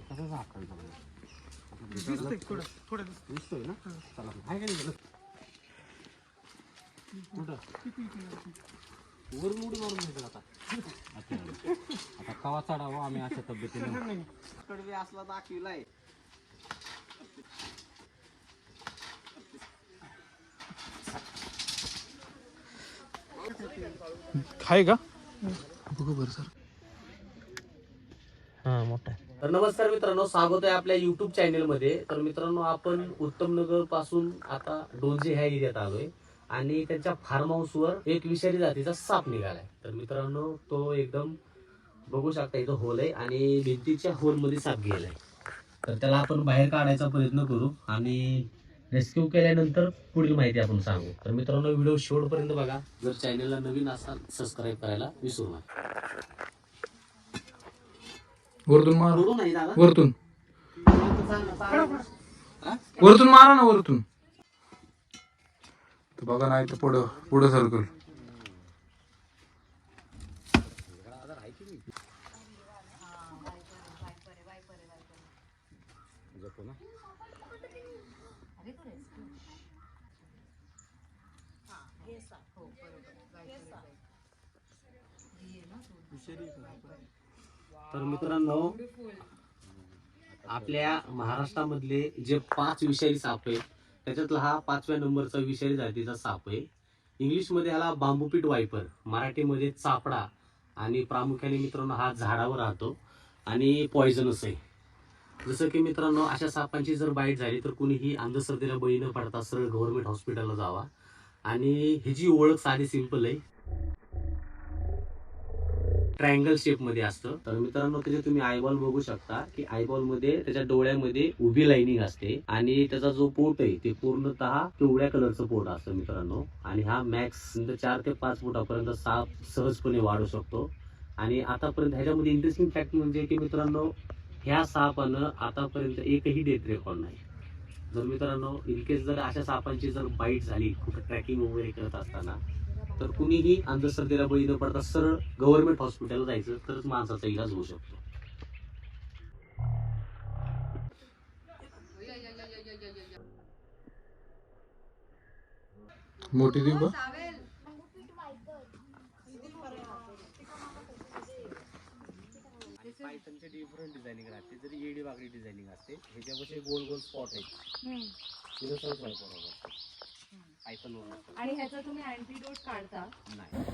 कसं झाकायचं बघा. दिसतंय थोडं थोडं दिसतंय. दिसतोय ना चला आहे का नाही गेलं? कुठं वरून उडी मारून घ्यायचं आता अच्छा. आता कवा चढावं आम्ही अशा तब्येतीने. कडवे असला दाखविलाय आहे का बघू बरं सर हा मोठा तर नमस्कार मित्रांनो स्वागत आहे आपल्या युट्यूब चॅनेलमध्ये तर मित्रांनो आपण उत्तमनगरपासून आता डोंजे ह्या एरियात आलोय आणि त्यांच्या फार्म हाऊस वर एक विषारी जातीचा साप निघालाय. तर मित्रांनो तो एकदम बघू शकता इथं होल आहे आणि भिंतीच्या होलमध्ये साप गेलाय. तर त्याला आपण बाहेर काढायचा प्रयत्न करू आणि रेस्क्यू केल्यानंतर पुढील माहिती आपण सांगू. तर मित्रांनो व्हिडिओ शेवटपर्यंत बघा. जर चॅनेलला नवीन असाल सबस्क्राईब करायला विसरू नका. वरतून मार. नाही दादा वरतून. वरतून मारा ना वरतून. तर बघा नाही तर पुढं पुढं सर्कल तर मित्रांनो आपल्या महाराष्ट्रामधले जे पाच विषारी साप आहे त्याच्यातला हा पाचव्या नंबरचा विषारी जातीचा साप आहे. इंग्लिशमध्ये ह्याला बांबूपीट वायपर मराठीमध्ये चापडा आणि प्रामुख्याने मित्रांनो हा झाडावर राहतो आणि पॉयझनस आहे. जसं की मित्रांनो अशा सापांची जर बाईट झाली तर कुणीही अंधश्रद्धेला बळी न पडता सरळ गव्हर्नमेंट हॉस्पिटलला जावा. आणि ह्याची ओळख साधी सिंपल आहे. ट्रायंगल शेपमध्ये असतं. तर मित्रांनो त्याचे तुम्ही आयबॉल बघू शकता की आयबॉलमध्ये त्याच्या डोळ्यामध्ये उभी लाईनिंग असते आणि त्याचा जो पोट आहे ते पूर्णतः पिवळ्या कलरचं पोट असतं मित्रांनो. आणि हा मॅक्स चार ते पाच फुटापर्यंत साप सहजपणे वाढू शकतो. आणि आतापर्यंत ह्याच्यामध्ये इंटरेस्टिंग फॅक्ट म्हणजे की मित्रांनो ह्या सापानं आतापर्यंत एकही डेथ रेकॉर्ड नाही. जर मित्रांनो इनकेस जर अशा सापांची जर बाईट झाली कुठं ट्रॅकिंग वगैरे करत असताना तर कुणीही अंधश्रद्धेला बळी न पडता सरळ गव्हर्नमेंट हॉस्पिटलला जायचं तरच माणसाचा इलाज होऊ शकतो. मोठी देऊ पायथनचे डिफरंट डिझायनिंग राहते. जरी येडी वागडी डिझायनिंग असते ह्याच्यापाशी गोल गोल स्पॉट आहे आणि ह्याचा तुम्ही अँटीडोट काढता. नाही.